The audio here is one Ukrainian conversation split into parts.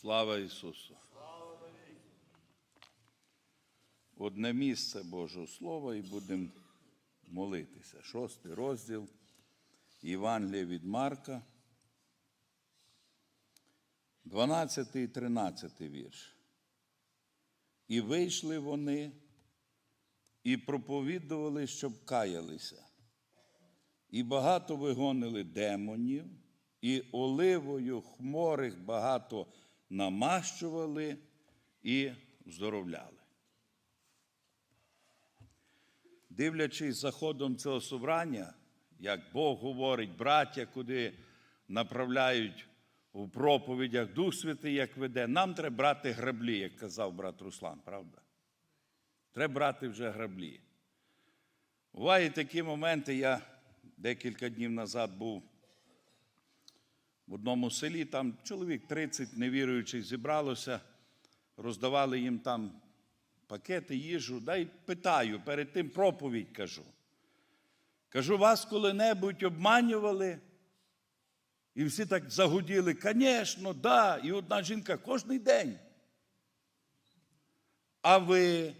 Слава Ісусу! Одне місце Божого Слова і будемо молитися. Шостий розділ Євангелія від Марка, 12 і 13 вірш. І вийшли вони і проповідували, щоб каялися. І багато вигонили демонів, і оливою хморих багато намащували і здоровляли. Дивлячись за ходом цього собрання, як Бог говорить, браття, куди направляють у проповідях Дух Святий, як веде, нам треба брати граблі, як казав брат Руслан, правда? Треба брати вже граблі. Бувають такі моменти, я декілька днів назад був в одному селі, там чоловік 30 невіруючих зібралося, роздавали їм там пакети, їжу. Да й питаю, перед тим проповідь кажу. Кажу, вас коли-небудь обманювали? І всі так загуділи, звісно, да. І одна жінка кожен день. А ви,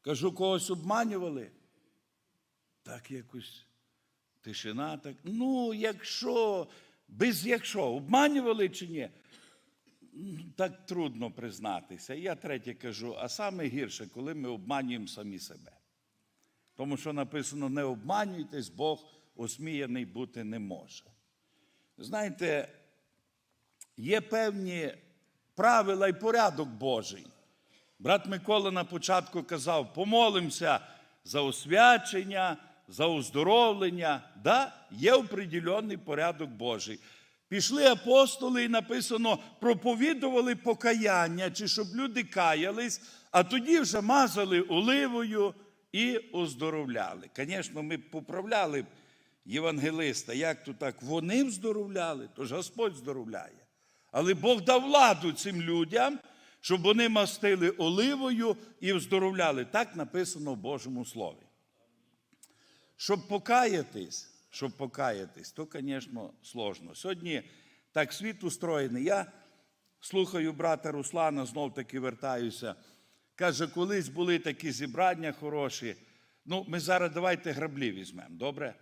кажу, когось обманювали? Так якось тишина, так. Ну, якщо, без якщо, обманювали чи ні? Так трудно признатися. Я третє кажу, а саме гірше, коли ми обманюємо самі себе. Тому що написано: не обманюйтесь, Бог осміяний бути не може. Знаєте, є певні правила і порядок Божий. Брат Микола на початку казав: помолимося за освячення, за оздоровлення. Да, Є определенний порядок Божий. Пішли апостоли і написано, проповідували покаяння, чи щоб люди каялись, а тоді вже мазали оливою і оздоровляли. Звісно, ми поправляли євангелиста, як то так вони вздоровляли, то ж Господь здоровляє. Але Бог дав владу цим людям, щоб вони мастили оливою і вздоровляли. Так написано в Божому Слові. Щоб покаятись, щоб покаятись, то, звісно, сложно. Сьогодні так світ устроєний. Я слухаю брата Руслана, знов таки вертаюся. Каже, колись були такі зібрання хороші. Ну, ми зараз давайте граблі візьмемо, добре?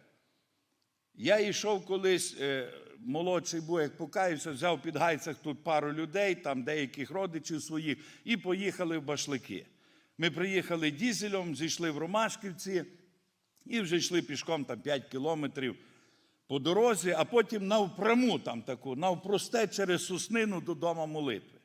Я йшов колись, е, молодший був, як покаявся, взяв під гайцях тут пару людей, там деяких родичів своїх, і поїхали в башлики. Ми приїхали дізелем, зійшли в Ромашківці і вже йшли пішком там 5 кілометрів по дорозі, а потім навпряму там таку, навпросте через Соснину до дома молитви.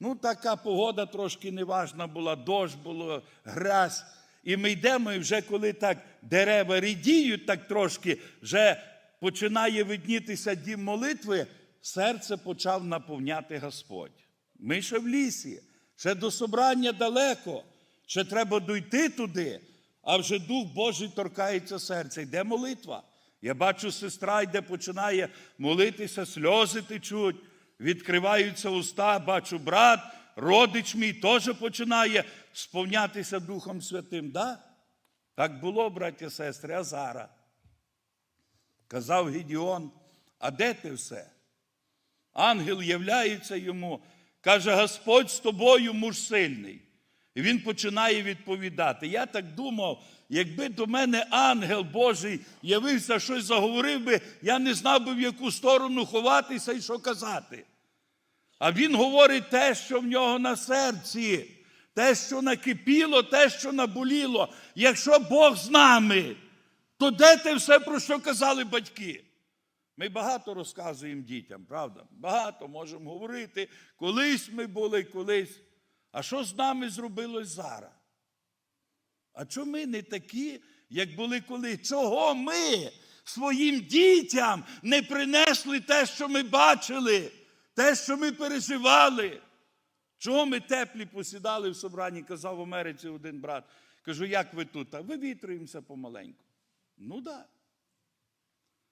Ну, така погода трошки неважна була, дощ було, грязь. І ми йдемо, і вже коли так дерева рідіють, так трошки, вже починає виднітися дім молитви, серце почав наповняти Господь. Ми ще в лісі, ще до собрання далеко, ще треба дойти туди, а вже Дух Божий торкається серця. Йде молитва. Я бачу, сестра йде, починає молитися, сльози течуть, відкриваються уста, бачу брат, родич мій теж починає сповнятися Духом Святим. Да? Так було, браття сестри, а зараз. Казав Гідіон, а де ти все? Ангел являється йому, каже, Господь з тобою муж сильний. І він починає відповідати. Я так думав, якби до мене ангел Божий явився, щось заговорив би, я не знав би, в яку сторону ховатися і що казати. А він говорить те, що в нього на серці, те, що накипіло, те, що наболіло. Якщо Бог з нами, то де те все, про що казали батьки? Ми багато розказуємо дітям, правда? Багато можемо говорити. Колись ми були, колись. А що з нами зробилось зараз? А чому ми не такі, як були коли? Чого ми своїм дітям не принесли те, що ми бачили, те, що ми переживали? Чого ми теплі посідали в собранні, казав в Америці один брат. Кажу, як ви тут? А вивітрюємося помаленьку. Ну так. Да.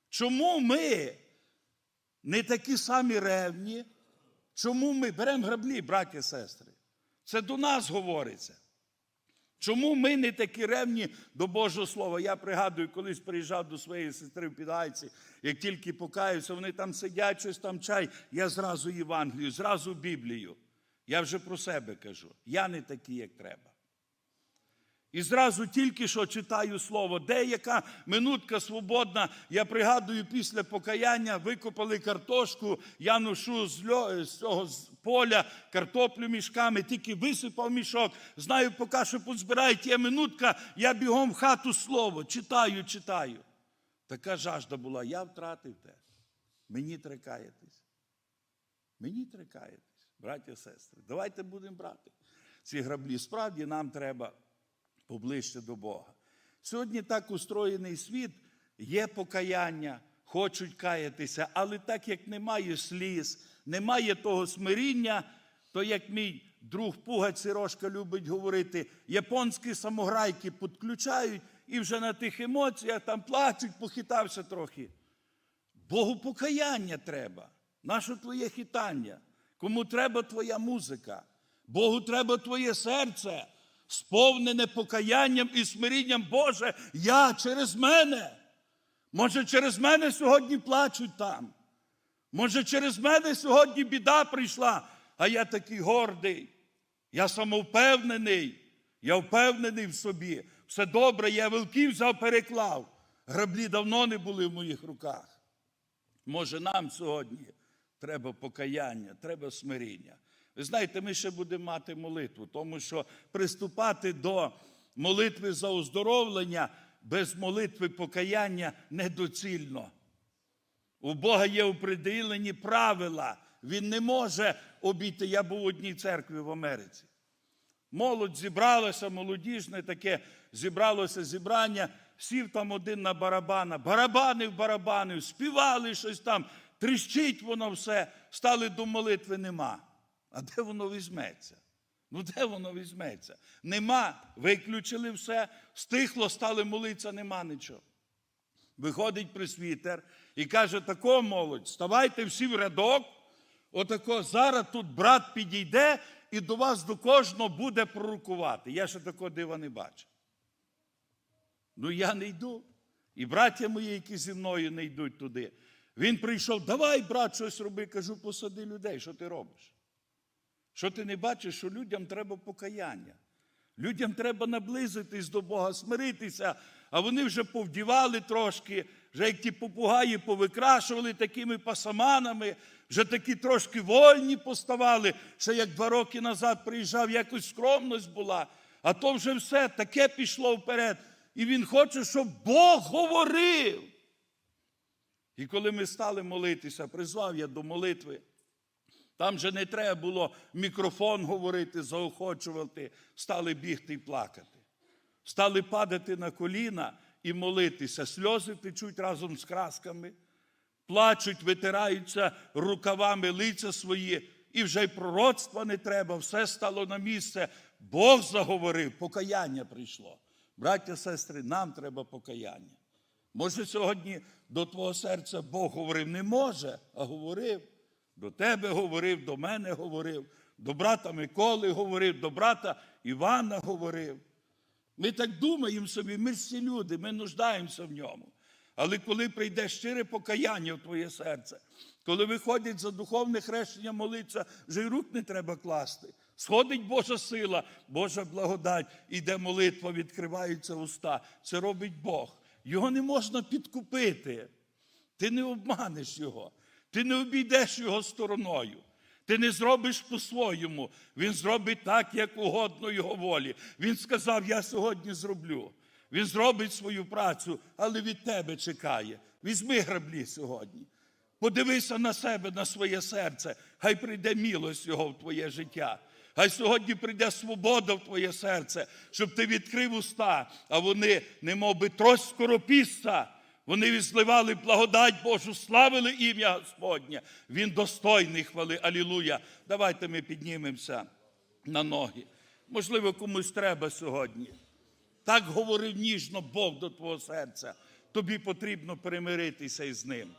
Чому ми не такі самі ревні? Чому ми беремо граблі, браті і сестри? Це до нас говориться. Чому ми не такі ревні до Божого Слова? Я пригадую, колись приїжджав до своєї сестри в Підгайці, як тільки покаюся, вони там сидять, щось там чай, я зразу Євангелію, зразу Біблію. Я вже про себе кажу. Я не такий, як треба. І зразу тільки що читаю слово. Деяка минутка свободна. Я пригадую, після покаяння викопали картошку, я ношу з, льо, з цього поля картоплю мішками, тільки висипав мішок. Знаю, поки що позбирають, є минутка, я бігом в хату слово, читаю, читаю. Така жажда була, я втратив те. Мені трекаєтесь. Мені трекаєтесь, браття сестри. Давайте будемо брати ці граблі. Справді нам треба поближче до Бога. Сьогодні так устроєний світ, є покаяння, хочуть каятися, але так як немає сліз, немає того смиріння, то як мій друг Пугач Сирошка любить говорити, японські самограйки підключають і вже на тих емоціях там плачуть, похитався трохи. Богу покаяння треба. Наше твоє хитання. Кому треба твоя музика? Богу треба твоє серце, сповнене покаянням і смирінням Боже, я через мене. Може, через мене сьогодні плачуть там. Може, через мене сьогодні біда прийшла, а я такий гордий. Я самовпевнений, я впевнений в собі. Все добре, я вилків взяв, переклав. Граблі давно не були в моїх руках. Може, нам сьогодні треба покаяння, треба смиріння. Знаєте, ми ще будемо мати молитву, тому що приступати до молитви за оздоровлення без молитви покаяння недоцільно. У Бога є определені правила. Він не може обійти. Я був в одній церкві в Америці. Молодь зібралася, молодіжне таке зібралося зібрання, сів там один на барабана, барабанив, барабанив, співали щось там, тріщить воно все, стали до молитви, нема. А де воно візьметься? Ну, де воно візьметься? Нема. Виключили все, стихло, стали молитися, нема нічого. Виходить пресвітер і каже: тако молодь, ставайте всі в рядок. Отако зараз тут брат підійде і до вас до кожного буде пророкувати. Я ще такого дива не бачив. Ну я не йду. І браття мої, які зі мною не йдуть туди. Він прийшов, давай, брат, щось роби. Кажу, посади людей, що ти робиш? Що ти не бачиш, що людям треба покаяння? Людям треба наблизитись до Бога, смиритися, а вони вже повдівали трошки, вже як ті попугаї повикрашували такими пасаманами, вже такі трошки вольні поставали, ще як два роки назад приїжджав, якось скромність була, а то вже все таке пішло вперед. І він хоче, щоб Бог говорив. І коли ми стали молитися, призвав я до молитви. Там же не треба було мікрофон говорити, заохочувати, стали бігти і плакати. Стали падати на коліна і молитися. Сльози течуть разом з красками, плачуть, витираються рукавами лиця свої, і вже й пророцтва не треба, все стало на місце. Бог заговорив, покаяння прийшло. Браття, сестри, нам треба покаяння. Може, сьогодні до твого серця Бог говорив, не може, а говорив. До тебе говорив, до мене говорив, до брата Миколи говорив, до брата Івана говорив. Ми так думаємо собі, ми всі люди, ми нуждаємося в ньому. Але коли прийде щире покаяння в твоє серце, коли виходять за духовне хрещення молитися, вже й рук не треба класти. Сходить Божа сила, Божа благодать, іде молитва, відкриваються уста. Це робить Бог. Його не можна підкупити. Ти не обманеш його. Ти не обійдеш його стороною. Ти не зробиш по-своєму. Він зробить так, як угодно його волі. Він сказав: Я сьогодні зроблю. Він зробить свою працю, але від тебе чекає. Візьми граблі сьогодні. Подивися на себе, на своє серце. Хай прийде милость його в твоє життя. Хай сьогодні прийде свобода в твоє серце, щоб ти відкрив уста, а вони, немов би трось скоропісця, вони відзливали благодать Божу, славили ім'я Господнє. Він достойний хвали. Алілуя. Давайте ми піднімемося на ноги. Можливо, комусь треба сьогодні. Так говорив ніжно Бог до твого серця. Тобі потрібно перемиритися із ним.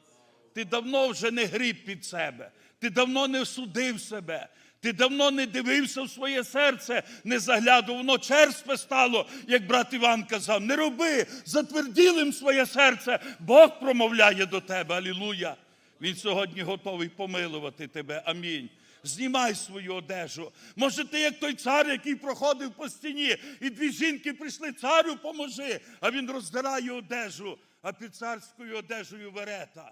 Ти давно вже не гріб під себе, ти давно не судив себе, ти давно не дивився в своє серце, не заглядав, воно черстве стало, як брат Іван казав. Не роби затверділим своє серце. Бог промовляє до тебе. Алілуя. Він сьогодні готовий помилувати тебе. Амінь. Знімай свою одежу. Може, ти як той цар, який проходив по стіні, і дві жінки прийшли, царю поможи, а він роздирає одежу, а під царською одежею верета.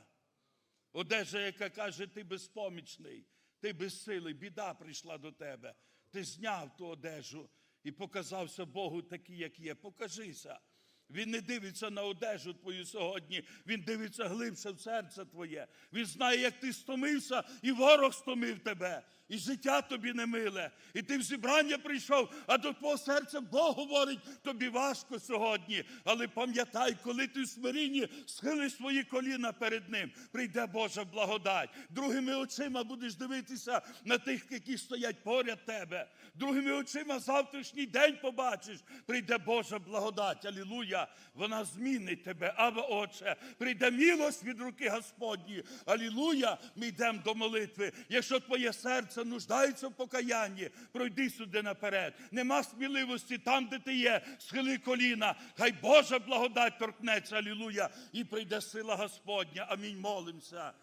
Одежа, яка каже, ти безпомічний, ти безсилий, біда прийшла до тебе. Ти зняв ту одежу і показався Богу такий, як є. Покажися. Він не дивиться на одежу твою сьогодні, він дивиться глибше в серце твоє. Він знає, як ти стомився, і ворог стомив тебе, і життя тобі не миле. І ти в зібрання прийшов, а до твого серця Бог говорить, тобі важко сьогодні. Але пам'ятай, коли ти в смирінні схилиш свої коліна перед ним, прийде Божа благодать. Другими очима будеш дивитися на тих, які стоять поряд тебе. Другими очима завтрашній день побачиш, прийде Божа благодать. Алілуя! Вона змінить тебе. Або Отче, прийде милость від руки Господні. Алілуя! Ми йдемо до молитви. Якщо твоє серце нуждається в покаянні, пройди сюди наперед. Нема сміливості там, де ти є, схили коліна. Хай Божа благодать торкнеться, алілуя, і прийде сила Господня. Амінь. Молимося.